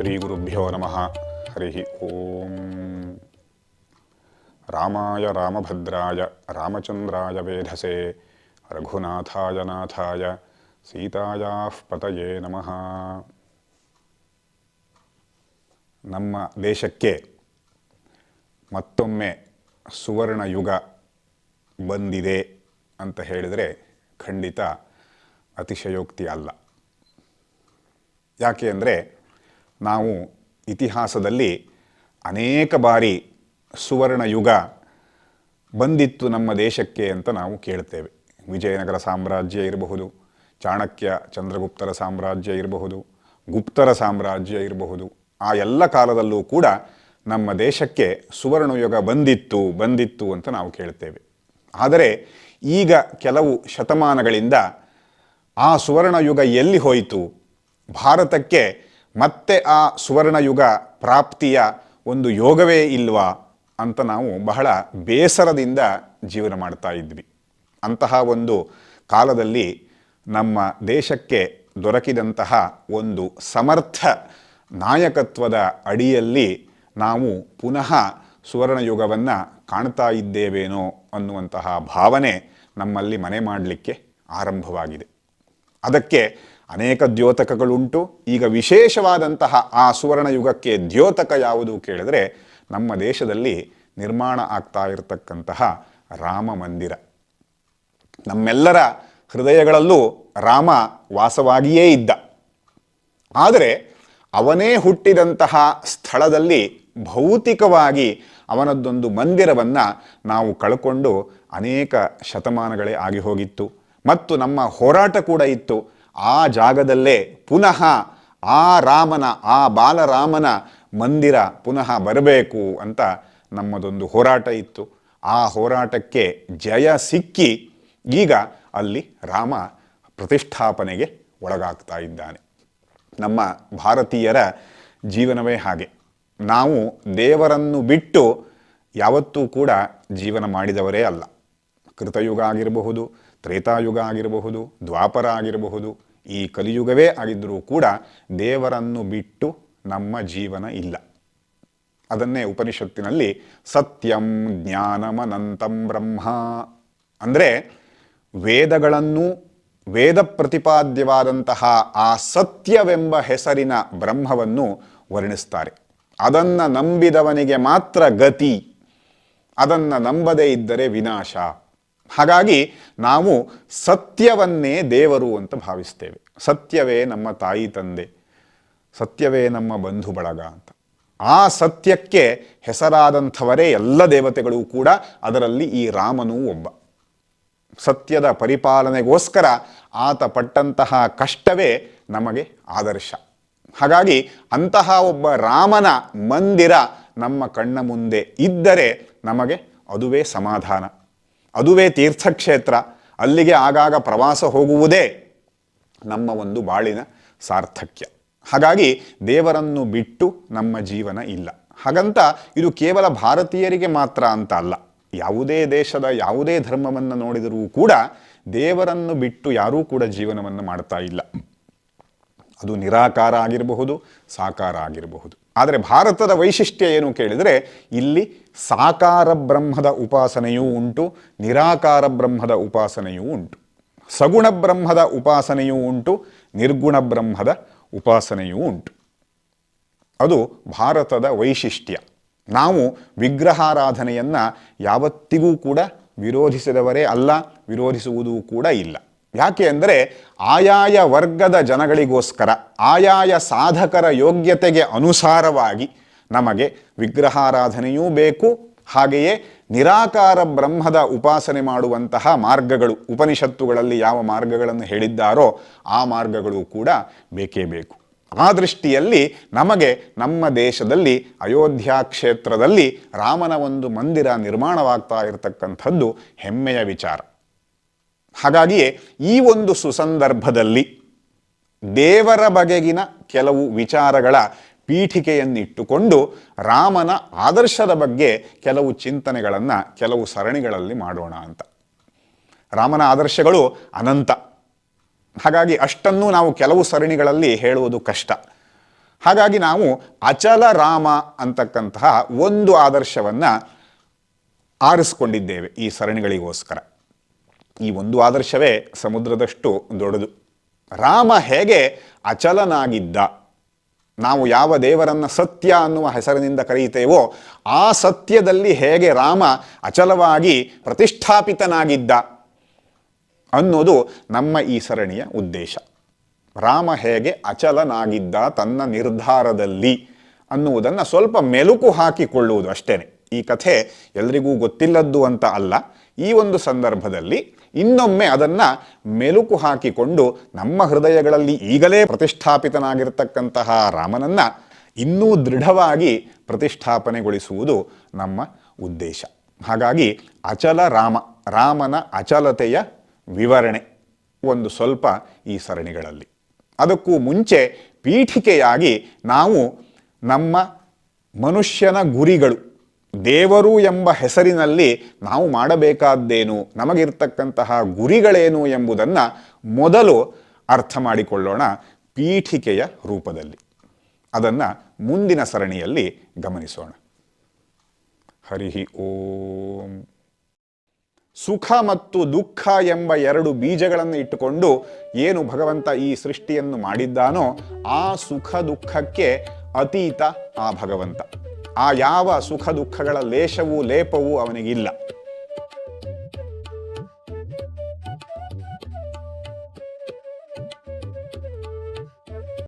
ಶ್ರೀಗುರುಭ್ಯೋ ನಮಃ. ಹರಿ ಓಂ. ರಾಮಾಯ ರಾಮಭದ್ರಾಯ, ರಾಮಚಂದ್ರಾಯ ವೇಧಸೆ, ರಘುನಾಥಾಯ ನಾಥಾಯ, ಸೀತಾಯಾ ಪತಯೇ ನಮಃ. ನಮ್ಮ ದೇಶಕ್ಕೆ ಮತ್ತೊಮ್ಮೆ ಸುವರ್ಣ ಯುಗ ಬಂದಿದೆ ಅಂತ ಹೇಳಿದರೆ ಖಂಡಿತ ಅತಿಶಯೋಕ್ತಿ ಅಲ್ಲ. ಯಾಕೆ ಅಂದರೆ ನಾವು ಇತಿಹಾಸದಲ್ಲಿ ಅನೇಕ ಬಾರಿ ಸುವರ್ಣ ಯುಗ ಬಂದಿತ್ತು ನಮ್ಮ ದೇಶಕ್ಕೆ ಅಂತ ನಾವು ಕೇಳ್ತೇವೆ. ವಿಜಯನಗರ ಸಾಮ್ರಾಜ್ಯ ಇರಬಹುದು, ಚಾಣಕ್ಯ ಚಂದ್ರಗುಪ್ತರ ಸಾಮ್ರಾಜ್ಯ ಇರಬಹುದು, ಗುಪ್ತರ ಸಾಮ್ರಾಜ್ಯ ಇರಬಹುದು. ಆ ಎಲ್ಲ ಕಾಲದಲ್ಲೂ ಕೂಡ ನಮ್ಮ ದೇಶಕ್ಕೆ ಸುವರ್ಣಯುಗ ಬಂದಿತ್ತು ಬಂದಿತ್ತು ಅಂತ ನಾವು ಕೇಳ್ತೇವೆ. ಆದರೆ ಈಗ ಕೆಲವು ಶತಮಾನಗಳಿಂದ ಆ ಸುವರ್ಣಯುಗ ಎಲ್ಲಿ ಹೋಯಿತು? ಭಾರತಕ್ಕೆ ಮತ್ತೆ ಆ ಸುವರ್ಣ ಯುಗ ಪ್ರಾಪ್ತಿಯ ಒಂದು ಯೋಗವೇ ಇಲ್ವಾ ಅಂತ ನಾವು ಬಹಳ ಬೇಸರದಿಂದ ಜೀವನ ಮಾಡ್ತಾ ಇದ್ವಿ. ಅಂತಹ ಒಂದು ಕಾಲದಲ್ಲಿ ನಮ್ಮ ದೇಶಕ್ಕೆ ದೊರಕಿದಂತಹ ಒಂದು ಸಮರ್ಥ ನಾಯಕತ್ವದ ಅಡಿಯಲ್ಲಿ ನಾವು ಪುನಃ ಸುವರ್ಣಯುಗವನ್ನು ಕಾಣ್ತಾ ಇದ್ದೇವೇನೋ ಅನ್ನುವಂತಹ ಭಾವನೆ ನಮ್ಮಲ್ಲಿ ಮನೆ ಮಾಡಲಿಕ್ಕೆ ಆರಂಭವಾಗಿದೆ. ಅದಕ್ಕೆ ಅನೇಕ ದ್ಯೋತಕಗಳುಂಟು. ಈಗ ವಿಶೇಷವಾದಂತಹ ಆ ಸುವರ್ಣಯುಗಕ್ಕೆ ದ್ಯೋತಕ ಯಾವುದು ಕೇಳಿದರೆ ನಮ್ಮ ದೇಶದಲ್ಲಿ ನಿರ್ಮಾಣ ಆಗ್ತಾ ಇರತಕ್ಕಂತಹ ರಾಮ ಮಂದಿರ. ನಮ್ಮೆಲ್ಲರ ಹೃದಯಗಳಲ್ಲೂ ರಾಮ ವಾಸವಾಗಿಯೇ ಇದ್ದ. ಆದರೆ ಅವನೇ ಹುಟ್ಟಿದಂತಹ ಸ್ಥಳದಲ್ಲಿ ಭೌತಿಕವಾಗಿ ಅವನದ್ದೊಂದು ಮಂದಿರವನ್ನು ನಾವು ಕಳ್ಕೊಂಡು ಅನೇಕ ಶತಮಾನಗಳೇ ಆಗಿ ಹೋಗಿತ್ತು. ಮತ್ತು ನಮ್ಮ ಹೋರಾಟ ಕೂಡ ಇತ್ತು. ಆ ಜಾಗದಲ್ಲೇ ಪುನಃ ಆ ರಾಮನ, ಆ ಬಾಲರಾಮನ ಮಂದಿರ ಪುನಃ ಬರಬೇಕು ಅಂತ ನಮ್ಮದೊಂದು ಹೋರಾಟ ಇತ್ತು. ಆ ಹೋರಾಟಕ್ಕೆ ಜಯ ಸಿಕ್ಕಿ ಈಗ ಅಲ್ಲಿ ರಾಮ ಪ್ರತಿಷ್ಠಾಪನೆಗೆ ಒಳಗಾಗ್ತಾ ಇದ್ದಾನೆ. ನಮ್ಮ ಭಾರತೀಯರ ಜೀವನವೇ ಹಾಗೆ. ನಾವು ದೇವರನ್ನು ಬಿಟ್ಟು ಯಾವತ್ತೂ ಕೂಡ ಜೀವನ ಮಾಡಿದವರೇ ಅಲ್ಲ. ಕೃತಯುಗ ಆಗಿರಬಹುದು, ತ್ರೇತಾಯುಗ ಆಗಿರಬಹುದು, ದ್ವಾಪರ ಆಗಿರಬಹುದು ಈ ಕಲಿಯುಗವೇ ಆಗಿದ್ದರೂ ಕೂಡ ದೇವರನ್ನು ಬಿಟ್ಟು ನಮ್ಮ ಜೀವನ ಇಲ್ಲ. ಅದನ್ನೇ ಉಪನಿಷತ್ತಿನಲ್ಲಿ ಸತ್ಯಂ ಜ್ಞಾನಮನಂತಂ ಬ್ರಹ್ಮ. ಅಂದರೆ ವೇದಗಳನ್ನು ವೇದ ಪ್ರತಿಪಾದ್ಯವಾದಂತಹ ಆ ಸತ್ಯವೆಂಬ ಹೆಸರಿನ ಬ್ರಹ್ಮವನ್ನು ವರ್ಣಿಸ್ತಾರೆ. ಅದನ್ನು ನಂಬಿದವನಿಗೆ ಮಾತ್ರ ಗತಿ. ಅದನ್ನು ನಂಬದೇ ಇದ್ದರೆ ವಿನಾಶ. ಹಾಗಾಗಿ ನಾವು ಸತ್ಯವನ್ನೇ ದೇವರು ಅಂತ ಭಾವಿಸ್ತೇವೆ. ಸತ್ಯವೇ ನಮ್ಮ ತಾಯಿ ತಂದೆ, ಸತ್ಯವೇ ನಮ್ಮ ಬಂಧು ಬಳಗ ಅಂತ. ಆ ಸತ್ಯಕ್ಕೆ ಹೆಸರಾದಂಥವರೇ ಎಲ್ಲ ದೇವತೆಗಳು ಕೂಡ ಅದರಲ್ಲಿ ಈ ರಾಮನೂ ಒಬ್ಬ. ಸತ್ಯದ ಪರಿಪಾಲನೆಗೋಸ್ಕರ ಆತ ಪಟ್ಟಂತಹ ಕಷ್ಟವೇ ನಮಗೆ ಆದರ್ಶ. ಹಾಗಾಗಿ ಅಂತಹ ಒಬ್ಬ ರಾಮನ ಮಂದಿರ ನಮ್ಮ ಕಣ್ಣ ಮುಂದೆ ಇದ್ದರೆ ನಮಗೆ ಅದುವೇ ಸಮಾಧಾನ. ಅದುವೇ ತೀರ್ಥಕ್ಷೇತ್ರ. ಅಲ್ಲಿಗೆ ಆಗಾಗ ಪ್ರವಾಸ ಹೋಗುವುದೇ ನಮ್ಮ ಒಂದು ಬಾಳಿನ ಸಾರ್ಥಕ್ಯ. ಹಾಗಾಗಿ ದೇವರನ್ನು ಬಿಟ್ಟು ನಮ್ಮ ಜೀವನ ಇಲ್ಲ. ಹಾಗಂತ ಇದು ಕೇವಲ ಭಾರತೀಯರಿಗೆ ಮಾತ್ರ ಅಂತ ಅಲ್ಲ. ಯಾವುದೇ ದೇಶದ ಯಾವುದೇ ಧರ್ಮವನ್ನು ನೋಡಿದರೂ ಕೂಡ ದೇವರನ್ನು ಬಿಟ್ಟು ಯಾರೂ ಕೂಡ ಜೀವನವನ್ನು ಮಾಡ್ತಾ ಇಲ್ಲ. ಅದು ನಿರಾಕಾರ ಆಗಿರಬಹುದು, ಸಾಕಾರ ಆಗಿರಬಹುದು. ಆದರೆ ಭಾರತದ ವೈಶಿಷ್ಟ್ಯ ಏನು ಕೇಳಿದರೆ ಇಲ್ಲಿ ಸಾಕಾರ ಬ್ರಹ್ಮದ ಉಪಾಸನೆಯೂ ಉಂಟು, ನಿರಾಕಾರ ಬ್ರಹ್ಮದ ಉಪಾಸನೆಯೂ ಉಂಟು. ಸಗುಣ ಬ್ರಹ್ಮದ ಉಪಾಸನೆಯೂ ಉಂಟು, ನಿರ್ಗುಣ ಬ್ರಹ್ಮದ ಉಪಾಸನೆಯೂ ಉಂಟು. ಅದು ಭಾರತದ ವೈಶಿಷ್ಟ್ಯ. ನಾವು ವಿಗ್ರಹಾರಾಧನೆಯನ್ನು ಯಾವತ್ತಿಗೂ ಕೂಡ ವಿರೋಧಿಸಿದವರೇ ಅಲ್ಲ, ವಿರೋಧಿಸುವುದೂ ಕೂಡ ಇಲ್ಲ. ಯಾಕೆ ಅಂದರೆ ಆಯಾಯ ವರ್ಗದ ಜನಗಳಿಗೋಸ್ಕರ, ಆಯಾಯ ಸಾಧಕರ ಯೋಗ್ಯತೆಗೆ ಅನುಸಾರವಾಗಿ ನಮಗೆ ವಿಗ್ರಹಾರಾಧನೆಯೂ ಬೇಕು, ಹಾಗೆಯೇ ನಿರಾಕಾರ ಬ್ರಹ್ಮದ ಉಪಾಸನೆ ಮಾಡುವಂತಹ ಮಾರ್ಗಗಳು, ಉಪನಿಷತ್ತುಗಳಲ್ಲಿ ಯಾವ ಮಾರ್ಗಗಳನ್ನು ಹೇಳಿದ್ದಾರೋ ಆ ಮಾರ್ಗಗಳು ಕೂಡ ಬೇಕೇ ಬೇಕು. ಆ ದೃಷ್ಟಿಯಲ್ಲಿ ನಮಗೆ ನಮ್ಮ ದೇಶದಲ್ಲಿ, ಅಯೋಧ್ಯ ಕ್ಷೇತ್ರದಲ್ಲಿ ರಾಮನ ಒಂದು ಮಂದಿರ ನಿರ್ಮಾಣವಾಗ್ತಾ ಇರತಕ್ಕಂಥದ್ದು ಹೆಮ್ಮೆಯ ವಿಚಾರ. ಹಾಗಾಗಿಯೇ ಈ ಒಂದು ಸುಸಂದರ್ಭದಲ್ಲಿ ದೇವರ ಬಗೆಗಿನ ಕೆಲವು ವಿಚಾರಗಳ ಪೀಠಿಕೆಯನ್ನಿಟ್ಟುಕೊಂಡು ರಾಮನ ಆದರ್ಶದ ಬಗ್ಗೆ ಕೆಲವು ಚಿಂತನೆಗಳನ್ನು, ಕೆಲವು ಸರಣಿಗಳಲ್ಲಿ ಮಾಡೋಣ ಅಂತ. ರಾಮನ ಆದರ್ಶಗಳು ಅನಂತ. ಹಾಗಾಗಿ ಅಷ್ಟನ್ನು ನಾವು ಕೆಲವು ಸರಣಿಗಳಲ್ಲಿ ಹೇಳುವುದು ಕಷ್ಟ. ಹಾಗಾಗಿ ನಾವು ಅಚಲ ರಾಮ ಅಂತಕ್ಕಂತಹ ಒಂದು ಆದರ್ಶವನ್ನು ಆರಿಸ್ಕೊಂಡಿದ್ದೇವೆ ಈ ಸರಣಿಗಳಿಗೋಸ್ಕರ. ಈ ಒಂದು ಆದರ್ಶವೇ ಸಮುದ್ರದಷ್ಟು ದೊಡ್ಡದು. ರಾಮ ಹೇಗೆ ಅಚಲನಾಗಿದ್ದ? ನಾವು ಯಾವ ದೇವರನ್ನು ಸತ್ಯ ಅನ್ನುವ ಹೆಸರಿನಿಂದ ಕರೆಯುತ್ತೇವೋ, ಆ ಸತ್ಯದಲ್ಲಿ ಹೇಗೆ ರಾಮ ಅಚಲವಾಗಿ ಪ್ರತಿಷ್ಠಾಪಿತನಾಗಿದ್ದ ಅನ್ನೋದು ನಮ್ಮ ಈ ಸರಣಿಯ ಉದ್ದೇಶ. ರಾಮ ಹೇಗೆ ಅಚಲನಾಗಿದ್ದ ತನ್ನ ನಿರ್ಧಾರದಲ್ಲಿ ಅನ್ನುವುದನ್ನು ಸ್ವಲ್ಪ ಮೆಲುಕು ಹಾಕಿಕೊಳ್ಳುವುದು ಅಷ್ಟೇ ಈ ಕಥೆ ಎಲ್ರಿಗೂ ಗೊತ್ತಿಲ್ಲದ್ದು ಅಂತ ಅಲ್ಲ. ಈ ಒಂದು ಸಂದರ್ಭದಲ್ಲಿ ಇನ್ನೊಮ್ಮೆ ಅದನ್ನು ಮೆಲುಕು ಹಾಕಿಕೊಂಡು ನಮ್ಮ ಹೃದಯಗಳಲ್ಲಿ ಈಗಲೇ ಪ್ರತಿಷ್ಠಾಪಿತನಾಗಿರ್ತಕ್ಕಂತಹ ರಾಮನನ್ನು ಇನ್ನೂ ದೃಢವಾಗಿ ಪ್ರತಿಷ್ಠಾಪನೆಗೊಳಿಸುವುದು ನಮ್ಮ ಉದ್ದೇಶ. ಹಾಗಾಗಿ ಅಚಲ ರಾಮ, ರಾಮನ ಅಚಲತೆಯ ವಿವರಣೆ ಒಂದು ಸ್ವಲ್ಪ ಈ ಸರಣಿಗಳಲ್ಲಿ. ಅದಕ್ಕೂ ಮುಂಚೆ ಪೀಠಿಕೆಯಾಗಿ ನಾವು ನಮ್ಮ ಮನುಷ್ಯನ ಗುರಿಗಳು ದೇವರು ಎಂಬ ಹೆಸರಿನಲ್ಲಿ ನಾವು ಮಾಡಬೇಕಾದ್ದೇನು? ನಮಗಿರ್ತಕ್ಕಂತಹ ಗುರಿಗಳೇನು ಎಂಬುದನ್ನು ಮೊದಲು ಅರ್ಥ ಮಾಡಿಕೊಳ್ಳೋಣ ಪೀಠಿಕೆಯ ರೂಪದಲ್ಲಿ. ಅದನ್ನು ಮುಂದಿನ ಸರಣಿಯಲ್ಲಿ ಗಮನಿಸೋಣ. ಹರಿಹಿ ಓಂ. ಸುಖ ಮತ್ತು ದುಃಖ ಎಂಬ ಎರಡು ಬೀಜಗಳನ್ನು ಇಟ್ಟುಕೊಂಡು ಏನು ಭಗವಂತ ಈ ಸೃಷ್ಟಿಯನ್ನು ಮಾಡಿದ್ದಾನೋ ಆ ಸುಖ ದುಃಖಕ್ಕೆ ಅತೀತ ಆ ಭಗವಂತ. ಆ ಯಾವ ಸುಖ ದುಃಖಗಳ ಲೇಷವೂ ಲೇಪವೂ ಅವನಿಗಿಲ್ಲ.